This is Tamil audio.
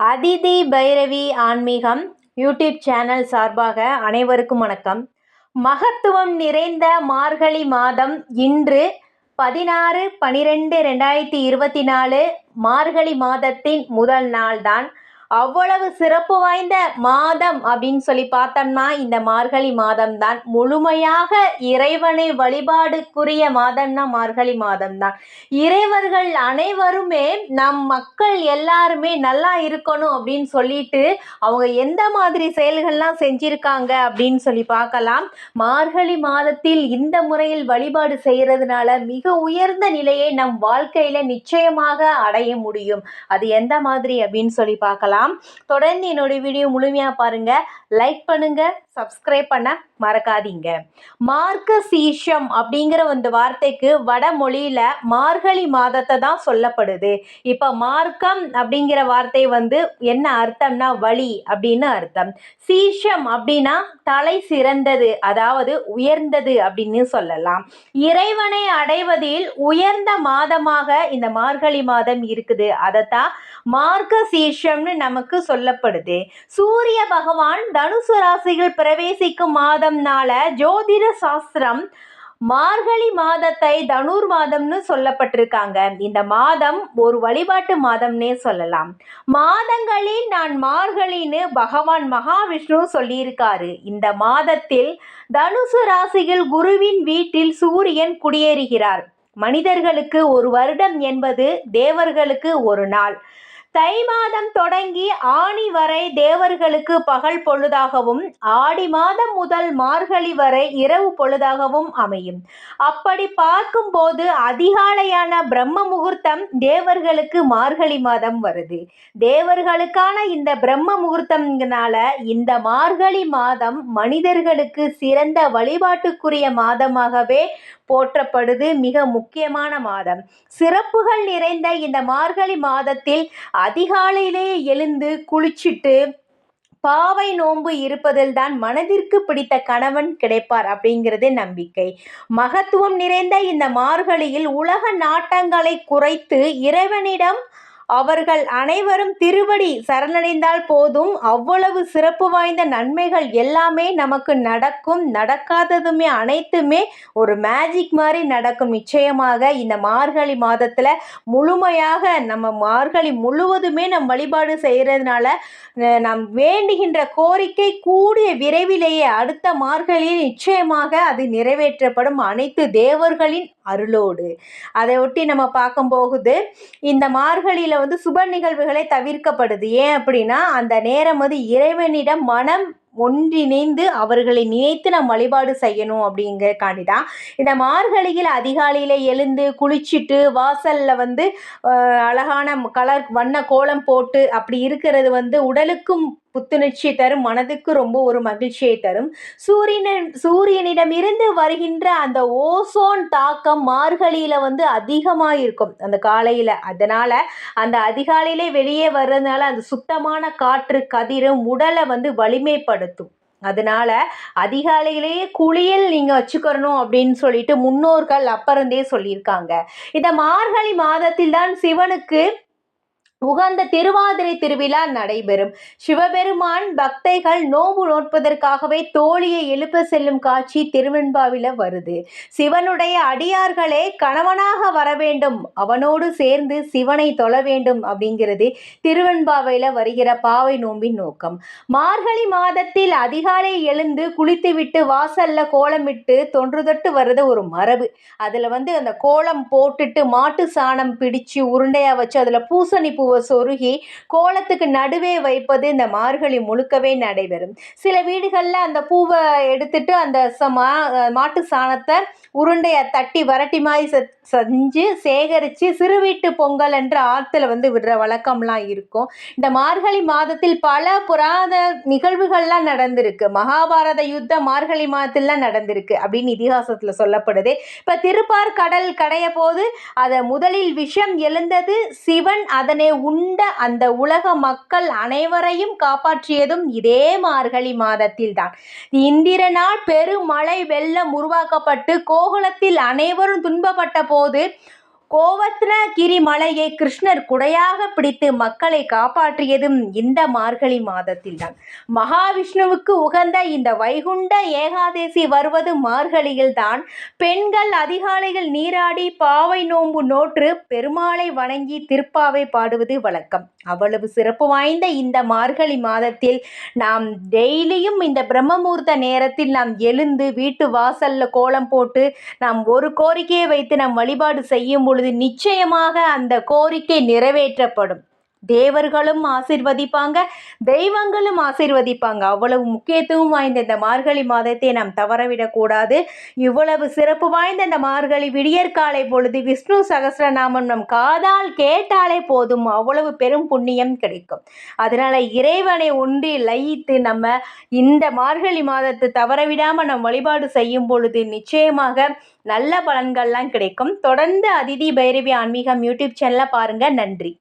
அதிதி பைரவி ஆன்மீகம் யூடியூப் சேனல் சார்பாக அனைவருக்கும் வணக்கம். மகத்துவம் நிறைந்த மார்கழி மாதம் இன்று பதினாறு பனிரெண்டு ரெண்டாயிரத்தி இருபத்தி நாலு மார்கழி மாதத்தின் முதல் நாள்தான். அவ்வளவு சிறப்பு வாய்ந்த மாதம் அப்படின்னு சொல்லி பார்த்தோம்னா இந்த மார்கழி மாதம்தான். முழுமையாக இறைவனை வழிபாடுக்குரிய மாதம்னா மார்கழி மாதம்தான். இறைவர்கள் அனைவருமே நம் மக்கள் எல்லாருமே நல்லா இருக்கணும் அப்படின்னு சொல்லிட்டு அவங்க எந்த மாதிரி செயல்கள்லாம் செஞ்சிருக்காங்க அப்படின்னு சொல்லி பார்க்கலாம். மார்கழி மாதத்தில் இந்த முறையில் வழிபாடு செய்கிறதுனால மிக உயர்ந்த நிலையை நம் வாழ்க்கையில நிச்சயமாக அடைய முடியும். அது எந்த மாதிரி அப்படின்னு சொல்லி பார்க்கலாம். தொடர்ந்து என்னுடைய வீடியோ முழுமையாக பாருங்க. லைக் பண்ணுங்க சப்ஸ்கிரைப் பண்ண மறக்காதீங்க. மார்க்க சீஷம் அப்படிங்கிற அந்த வார்த்தைக்கு வடமொழியில மார்கழி மாதத்தை தான் சொல்லப்படுது. இப்போ மார்க்கம் அப்படிங்கிற வார்த்தை வந்து என்ன அர்த்தம்னா வழி அப்படின்னு அர்த்தம். சீஷம் அப்படின்னா தலை சிறந்தது அதாவது உயர்ந்தது அப்படின்னு சொல்லலாம். இறைவனை அடைவதில் உயர்ந்த மாதமாக இந்த மார்கழி மாதம் இருக்குது. அதைத்தான் மார்க்க சீஷம்னு நமக்கு சொல்லப்படுது. சூரிய பகவான் தனுசு ராசியில் பிரவேசிக்கும் மாதம்னால ஜோதிட சாஸ்திரம் மார்கழி மாதத்தை தனுர் மாதம்னு சொல்லப்பட்டிருக்காங்க. இந்த மாதம் ஒரு வழிபாட்டு மாதம்னே சொல்லலாம். மாதங்களில் நான் மார்கழின்னு பகவான் மகாவிஷ்ணு சொல்லியிருக்காரு. இந்த மாதத்தில் தனுசு ராசியில் குருவின் வீட்டில் சூரியன் குடியேறுகிறார். மனிதர்களுக்கு ஒரு வருடம் என்பது தேவர்களுக்கு ஒரு நாள். தை மாதம் தொடங்கி ஆணி வரை தேவர்களுக்கு பகல் பொழுதாகவும் ஆடி மாதம் முதல் மார்கழி வரை இரவு பொழுதாகவும் அமையும். அப்படி பார்க்கும்போது அதிகாலையான பிரம்ம முகூர்த்தம் தேவர்களுக்கு மார்கழி மாதம் வருது. தேவர்களுக்கான இந்த பிரம்ம முகூர்த்தம்னால இந்த மார்கழி மாதம் மனிதர்களுக்கு சிறந்த வழிபாட்டுக்குரிய மாதமாகவே போற்றப்படுது. மிக முக்கியமான மாதம். சிறப்புகள் நிறைந்த இந்த மார்கழி மாதத்தில் அதிகாலையிலே எழுந்து குளிச்சுட்டு பாவை நோன்பு இருப்பதில் தான் மனதிற்கு பிடித்த கணவன் கிடைப்பார் அப்படிங்கிறது நம்பிக்கை. மகத்துவம் நிறைந்த இந்த மார்கழியில் உலக நாட்டங்களை குறைத்து இறைவனிடம் அவர்கள் அனைவரும் திருவடி சரணடைந்தால் போதும். அவ்வளவு சிறப்பு வாய்ந்த நன்மைகள் எல்லாமே நமக்கு நடக்கும். நடக்காததுமே அனைத்துமே ஒரு மேஜிக் மாதிரி நடக்கும். நிச்சயமாக இந்த மார்கழி மாதத்தில் முழுமையாக நம்ம மார்கழி முழுவதுமே நம் வழிபாடு செய்கிறதுனால நாம் வேண்டுகின்ற கோரிக்கை கூடிய விரைவிலேயே அடுத்த மார்கழியில் நிச்சயமாக அது நிறைவேற்றப்படும் அனைத்து தேவர்களின் அருளோடு. அதை ஒட்டி நம்ம பார்க்கும் போகுது இந்த மார்கழியில் வந்து சுப நிகழ்வுகளை தவிர்க்கப்படுது. ஏன் அப்படின்னா அந்த நேரம் வந்து இறைவனிடம் மனம் ஒன்றிணைந்து அவர்களை நினைத்து நாம் வழிபாடு செய்யணும் அப்படிங்கிறக்காண்டி தான். இந்த மார்கழியில் அதிகாலையில் எழுந்து குளிச்சுட்டு வாசலில் வந்து அழகான கலர் வண்ண கோலம் போட்டு அப்படி இருக்கிறது வந்து உடலுக்கும் புத்துணர்ச்சியை தரும் மனதுக்கு ரொம்ப ஒரு மகிழ்ச்சியை தரும். சூரியனின் சூரியனிடமிருந்து வருகின்ற அந்த ஓசோன் தாக்கம் மார்கழியில் வந்து அதிகமாக இருக்கும் அந்த காலையில். அதனால் அந்த அதிகாலையிலே வெளியே வர்றதுனால அந்த சுத்தமான காற்று கதிரும் உடலை வந்து வலிமைப்படுத்தும். அதனால அதிகாலையிலேயே குளியல் நீங்கள் வச்சுக்கிறணும் அப்படின்னு சொல்லிட்டு முன்னோர்கள் அப்பறந்தே சொல்லியிருக்காங்க. இந்த மார்கழி மாதத்தில் தான் சிவனுக்கு உகந்த திருவாதிரை திருவிழா நடைபெறும். சிவபெருமான் பக்தைகள் நோம்பு நோட்பதற்காகவே தோழியை எழுப்ப செல்லும் காட்சி திருவெண்பாவில வருது. சிவனுடைய அடியார்களே கணவனாக வர வேண்டும். அவனோடு சேர்ந்து சிவனை தொழ வேண்டும் அப்படிங்கிறது திருவெண்பாவையில் வருகிற பாவை நோம்பின் நோக்கம். மார்கழி மாதத்தில் அதிகாலை எழுந்து குளித்துவிட்டு வாசல்ல கோலமிட்டு தொன்று தொட்டு வர்றது ஒரு மரபு. அதில் வந்து அந்த கோலம் போட்டுட்டு மாட்டு சாணம் பிடிச்சு உருண்டையாக வச்சு அதில் பூசணி பூ பூவை சொருகி கோலத்துக்கு நடுவே வைப்பது இந்த மார்கழி முழுக்கவே நடைபெறும். சில வீடுகளில் அந்த பூவை எடுத்துட்டு அந்த மா மாட்டு சாணத்தை உருண்டையை தட்டி வரட்டி மாதிரி செஞ்சு சேகரித்து சிறு வீட்டு பொங்கல் என்று ஆற்றுல வந்து விடுற வழக்கம்லாம் இருக்கும். இந்த மார்கழி மாதத்தில் பல புராத நிகழ்வுகள்லாம் நடந்திருக்கு. மகாபாரத யுத்தம் மார்கழி மாதத்திலாம் நடந்திருக்கு அப்படின்னு இதிகாசத்தில் சொல்லப்படுது. இப்போ திருப்பார் கடல் கடைய போது அதை முதலில் விஷம் எழுந்தது சிவன் அதனை உண்ட அந்த உலக மக்கள் அனைவரையும் காப்பாற்றியதும் இதே மார்கழி மாதத்தில் தான் இந்திரனால் பெருமழை வெள்ளம் உருவாக்கப்பட்டு கோகுலத்தில் அனைவரும் துன்பப்பட்ட போது கோவத்னகிரி மலையை கிருஷ்ணர் குடையாக பிடித்து மக்களை காப்பாற்றியதும் இந்த மார்கழி மாதத்தில்தான். மகாவிஷ்ணுவுக்கு உகந்த இந்த வைகுண்ட ஏகாதசி வருவது மார்கழியில்தான். பெண்கள் அதிகாலையில் நீராடி பாவை நோன்பு நோற்று பெருமாளை வணங்கி திருப்பாவை பாடுவது வழக்கம். அவ்வளவு சிறப்பு வாய்ந்த இந்த மார்கழி மாதத்தில் நாம் டெய்லியும் இந்த பிரம்மமூர்த்த நேரத்தில் நாம் எழுந்து வீட்டு வாசல்ல கோலம் போட்டு நாம் ஒரு கோரிக்கையை வைத்து நாம் வழிபாடு செய்யும் பொழுது நிச்சயமாக அந்த கோரிக்கை நிறைவேற்றப்படும். தேவர்களும் ஆசிர்வதிப்பாங்க தெய்வங்களும் ஆசிர்வதிப்பாங்க. அவ்வளவு முக்கியத்துவம் வாய்ந்த இந்த மார்கழி மாதத்தை நாம் தவறவிடக்கூடாது இவ்வளவு சிறப்பு வாய்ந்த இந்த மார்கழி விடியற்காலை பொழுது விஷ்ணு சகசிரநாமம் நம் காதால் கேட்டாலே போதும். அவ்வளவு பெரும் புண்ணியம் கிடைக்கும். அதனால இறைவனை ஒன்றி லயித்து நம்ம இந்த மார்கழி மாதத்தை தவறவிடாமல் நம் வழிபாடு செய்யும் பொழுது நிச்சயமாக நல்ல பலன்கள்லாம் கிடைக்கும். தொடர்ந்து அதிதி பைரவி ஆன்மீகம் யூடியூப் சேனலை பாருங்கள் நன்றி.